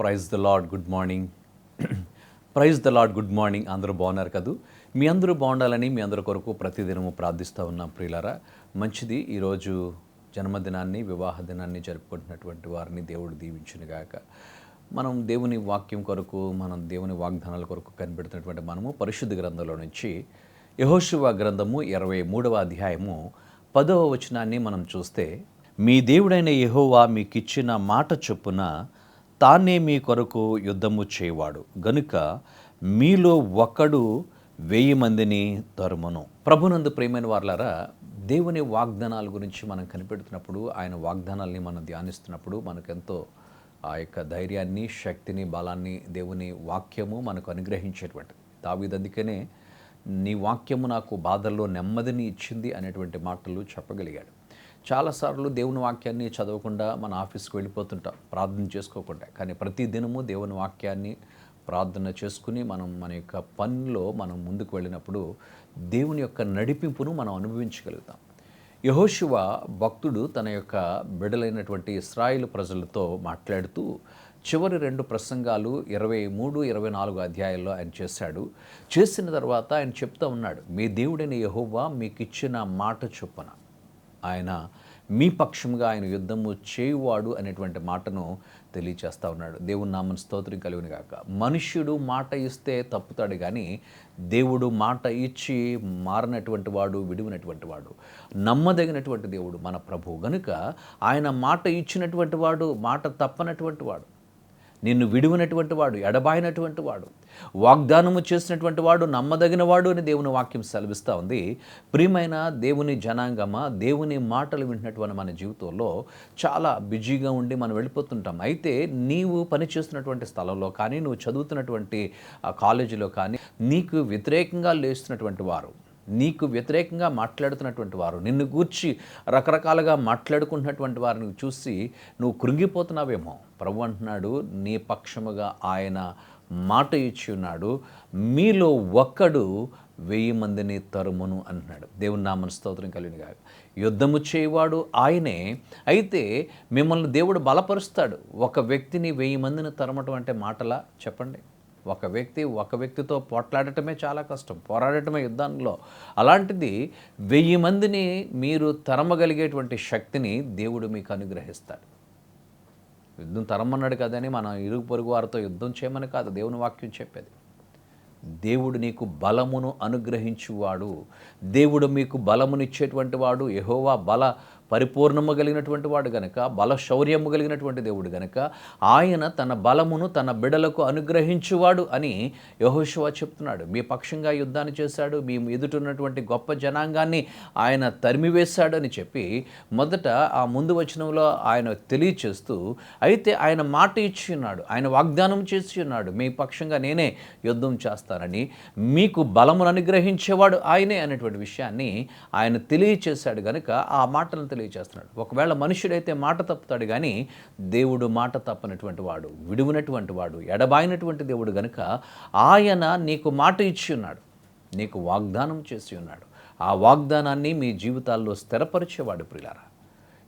Praise the Lord good morning. Praise the Lord good morning. అందరూ బాగున్నారు కదూ? మీ అందరూ బాగుండాలని మీ అందరి కొరకు ప్రతిదినము ప్రార్థిస్తూ ఉన్నాం ప్రియులారా. మంచిది ఈరోజు జన్మదినాన్ని వివాహ దినాన్ని జరుపుకుంటున్నటువంటి వారిని దేవుడు దీవించునుగాక మనం దేవుని వాక్యం కొరకు మనం దేవుని వాగ్దానాల కొరకు కనిపెడుతున్నటువంటి మనము పరిశుద్ధ గ్రంథంలో నుంచి యహోశివ గ్రంథము ఇరవై మూడవ అధ్యాయము పదవ వచనాన్ని మనం చూస్తే మీ దేవుడైన యహోవా మీకిచ్చిన మాట చొప్పున తానే మీ కొరకు యుద్ధము చేయవాడు. గనుక మీలో ఒకడు వెయ్యి మందిని తరుమను. ప్రభునందు ప్రేమైన వార్లారా దేవుని వాగ్దానాల గురించి మనం కనిపెడుతున్నప్పుడు ఆయన వాగ్దానాల్ని మనం ధ్యానిస్తున్నప్పుడు మనకెంతో ఆ యొక్క ధైర్యాన్ని శక్తిని బలాన్ని దేవుని వాక్యము మనకు అనుగ్రహించేటువంటి. దావీదు అందుకనే నీ వాక్యము నాకు బాధల్లో నెమ్మదిని ఇచ్చింది అనేటువంటి మాటలు చెప్పగలిగాడు. చాలాసార్లు దేవుని వాక్యాన్ని చదవకుండా మన ఆఫీస్కి వెళ్ళిపోతుంటాం ప్రార్థన చేసుకోకుండా. కానీ ప్రతి దినము దేవుని వాక్యాన్ని ప్రార్థన చేసుకుని మనం మన యొక్క పనిలో మనం ముందుకు వెళ్ళినప్పుడు దేవుని యొక్క నడిపింపును మనం అనుభవించగలుగుతాం. యహోశివ భక్తుడు తన యొక్క బిడలైనటువంటి ఇస్రాయిల్ ప్రజలతో మాట్లాడుతూ చివరి రెండు ప్రసంగాలు ఇరవై మూడు ఇరవై నాలుగు అధ్యాయాల్లో ఆయన చేశాడు. చేసిన తర్వాత ఆయన చెప్తా ఉన్నాడు మీ దేవుడైన యహోవా మీకు ఇచ్చిన మాట చొప్పున ఆయన మీ పక్షంగా ఆయన యుద్ధము చేయువాడు అనేటువంటి మాటను తెలియచేస్తూ ఉన్నాడు. దేవుని నామని స్తోత్రం కలిగిన కాక మనుష్యుడు మాట ఇస్తే తప్పుతాడు కానీ దేవుడు మాట ఇచ్చి మారినటువంటి వాడు విడివినటువంటి వాడు నమ్మదగినటువంటి దేవుడు మన ప్రభువు. గనుక ఆయన మాట ఇచ్చినటువంటి వాడు మాట తప్పనటువంటి వాడు. నిన్ను విడివినటువంటి వాడు ఎడబాయినటువంటి వాడు వాగ్దానము చేసినటువంటి వాడు నమ్మదగిన వాడు అని దేవుని వాక్యం సెలవిస్తూ ఉంది. ప్రియమైన దేవుని జనాంగమ దేవుని మాటలు వింటున్నటువంటి మన జీవితంలో చాలా బిజీగా ఉండి మనం వెళ్ళిపోతుంటాం. అయితే నీవు పనిచేస్తున్నటువంటి స్థలంలో కానీ నువ్వు చదువుతున్నటువంటి కాలేజీలో కానీ నీకు వ్యతిరేకంగా లేస్తున్నటువంటి వారు నీకు వ్యతిరేకంగా మాట్లాడుతున్నటువంటి వారు నిన్ను గూర్చి రకరకాలుగా మాట్లాడుకుంటున్నటువంటి వారిని చూసి నువ్వు కృంగిపోతున్నావేమో. ప్రభు అంటున్నాడు నీ పక్షముగా ఆయన మాట ఇచ్చి ఉన్నాడు మీలో ఒక్కడు వెయ్యి మందిని తరుమును అంటున్నాడు. దేవుని నామన స్తోత్రం కలిగిన కాదు యుద్ధము చేయవాడు ఆయనే అయితే మిమ్మల్ని దేవుడు బలపరుస్తాడు. ఒక వ్యక్తిని వెయ్యి మందిని తరమటం అంటే మాటలా? చెప్పండి. ఒక వ్యక్తి ఒక వ్యక్తితో పోట్లాడటమే చాలా కష్టం. పోరాడటమే యుద్ధంలో అలాంటిది వెయ్యి మందిని మీరు తరమగలిగేటువంటి శక్తిని దేవుడు మీకు అనుగ్రహిస్తాడు. యుద్ధం తరమన్నాడు కదని మనం ఇరుగు పొరుగు వారితో యుద్ధం చేయమని కాదు దేవుని వాక్యం చెప్పేది. దేవుడు నీకు బలమును అనుగ్రహించువాడు. దేవుడు మీకు బలమునిచ్చేటువంటి వాడు. యహోవా బల పరిపూర్ణము కలిగినటువంటి వాడు గనక బల శౌర్యము కలిగినటువంటి దేవుడు గనక ఆయన తన బలమును తన బిడలకు అనుగ్రహించువాడు అని యహోశివ చెప్తున్నాడు. మీ పక్షంగా యుద్ధాన్ని చేశాడు మీ ఎదుటున్నటువంటి గొప్ప జనాంగాన్ని ఆయన తరిమివేశాడు అని చెప్పి మొదట ఆ ముందు వచనంలో ఆయన తెలియచేస్తూ అయితే ఆయన మాట ఇచ్చి ఉన్నాడు ఆయన వాగ్దానం చేసి ఉన్నాడు మీ పక్షంగా నేనే యుద్ధం చేస్తానని మీకు బలమును అనుగ్రహించేవాడు ఆయనే అనేటువంటి విషయాన్ని ఆయన తెలియచేశాడు కనుక ఆ మాటను తెలియజేస్తున్నాడు ఒకవేళ మనుష్యుడైతే మాట తప్పుతాడు కానీ దేవుడు మాట తప్పనటువంటి వాడు విడువనటువంటి వాడు ఎడబాయినటువంటి దేవుడు గనుక ఆయన నీకు మాట ఇచ్చి ఉన్నాడు నీకు వాగ్దానం చేసి ఉన్నాడు. ఆ వాగ్దానాన్ని మీ జీవితాల్లో స్థిరపరిచేవాడు ప్రిలారా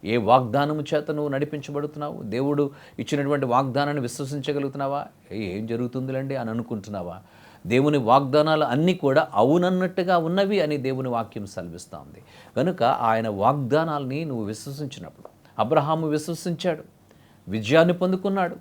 ఏ వాగ్దానము చేత నువ్వు నడిపించబడుతున్నావు? దేవుడు ఇచ్చినటువంటి వాగ్దానాన్ని విశ్వసించగలుగుతున్నావా? ఏం జరుగుతుందిలండి అని అనుకుంటున్నావా? దేవుని వాగ్దానాలు అన్నీ కూడా అవునన్నట్టుగా ఉన్నవి అని దేవుని వాక్యం సెలవిస్తూ ఉంది కనుక ఆయన వాగ్దానాల్ని నువ్వు విశ్వసించినప్పుడు అబ్రహాము విశ్వసించాడు విజయాన్ని పొందుకున్నాడు.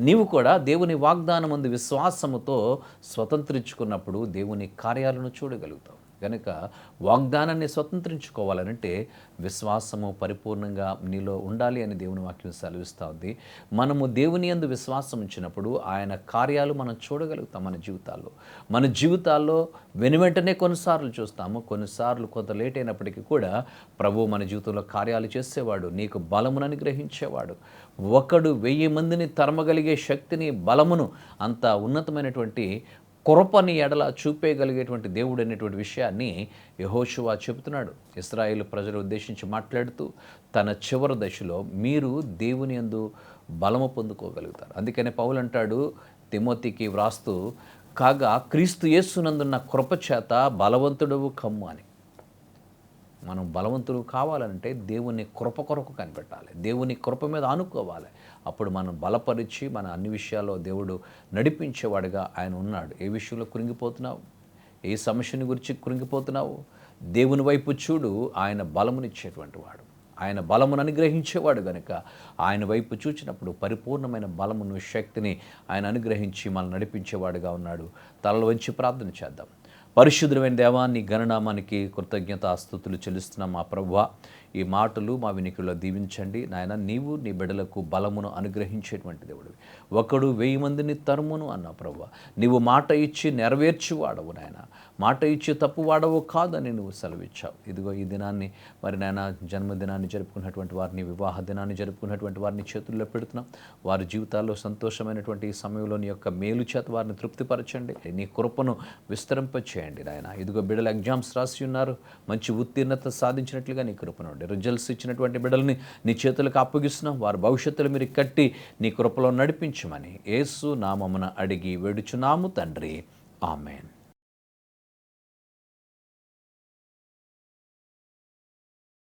నీవు కూడా దేవుని వాగ్దానం ముందు విశ్వాసముతో స్వతంత్రించుకున్నప్పుడు దేవుని కార్యాలను చూడగలుగుతావు. కనుక వాగ్దానాన్ని స్వతంత్రించుకోవాలనంటే విశ్వాసము పరిపూర్ణంగా నీలో ఉండాలి అని దేవుని వాక్యం సెలవిస్తూ ఉంది. మనము దేవుని యందు విశ్వాసం ఉంచినప్పుడు ఆయన కార్యాలు మనం చూడగలుగుతాం మన జీవితాల్లో. మన జీవితాల్లో వెను వెంటనే కొన్నిసార్లు చూస్తాము. కొన్నిసార్లు కొంత లేట్ అయినప్పటికీ కూడా ప్రభు మన జీవితంలో కార్యాలు చేసేవాడు నీకు బలమును అనుగ్రహించేవాడు. ఒకడు వెయ్యి మందిని తరమగలిగే శక్తిని బలమును అంత ఉన్నతమైనటువంటి కొరపని ఎడల చూపేయగలిగేటువంటి దేవుడు అనేటువంటి విషయాన్ని యహోషువా చెబుతున్నాడు. ఇస్రాయేల్ ప్రజలు ఉద్దేశించి మాట్లాడుతూ తన చివరి దశలో మీరు దేవుని యందు బలము పొందుకోగలుగుతారు. అందుకనే పౌలు అంటాడు తిమోతికి వ్రాస్తూ కాగా క్రీస్తు యేసునందున్న కృపచేత బలవంతుడవు కమ్ము అని. మనం బలవంతులు కావాలంటే దేవుని కృప కొరకు కనిపెట్టాలి. దేవుని కృప మీద ఆనుకోవాలి. అప్పుడు మనం బలపరిచి మన అన్ని విషయాల్లో దేవుడు నడిపించేవాడుగా ఆయన ఉన్నాడు. ఏ విషయంలో కృంగిపోతున్నావు? ఏ సమస్యని గురించి కృంగిపోతున్నావు? దేవుని వైపు చూడు ఆయన బలమునిచ్చేటువంటి వాడు. ఆయన బలమును అనుగ్రహించేవాడు గనుక ఆయన వైపు చూచినప్పుడు పరిపూర్ణమైన బలమును శక్తిని ఆయన అనుగ్రహించి మనల్ని నడిపించేవాడుగా ఉన్నాడు. తలలు వంచి ప్రార్థన చేద్దాం. పరిశుద్ధమైన దేవాన్ని గణనామానికి కృతజ్ఞత ఆస్తుతులు చెల్లిస్తున్నాం మా ప్రభు ఈ మాటలు మా వినికిలో దీవించండి. నాయన నీవు నీ బిడ్డలకు బలమును అనుగ్రహించేటువంటి దేవుడివి. ఒకడు వెయ్యి మందిని తరుమును అన్న ప్రభు నీవు మాట ఇచ్చి నెరవేర్చువాడవు నాయన. మాట ఇచ్చి తప్పు వాడవు కాదని నువ్వు సెలవిచ్చావు. ఇదిగో ఈ దినాన్ని మరి నాయన జన్మదినాన్ని జరుపుకున్నటువంటి వారిని వివాహ దినాన్ని జరుపుకున్నటువంటి వారిని చేతుల్లో పెడుతున్నాం. వారి జీవితాల్లో సంతోషమైనటువంటి ఈ సమయంలో నీ యొక్క మేలు చేత వారిని తృప్తిపరచండి. నీ కృపను విస్తరింపచేయండి నాయన. ఇదిగో బిడ్డలు ఎగ్జామ్స్ రాసి ఉన్నారు. మంచి ఉత్తీర్ణత సాధించినట్లుగా నీ కృపను రిజల్ట్స్ ఇచ్చినటువంటి బిడ్డల్ని నీ చేతులకు అప్పగిస్తున్నాం. వారి భవిష్యత్తులో మీరు కట్టి నీ కృపలో నడిపించమని యేసు నామమున అడిగి వేడుచున్నాము తండ్రి. ఆమెన్.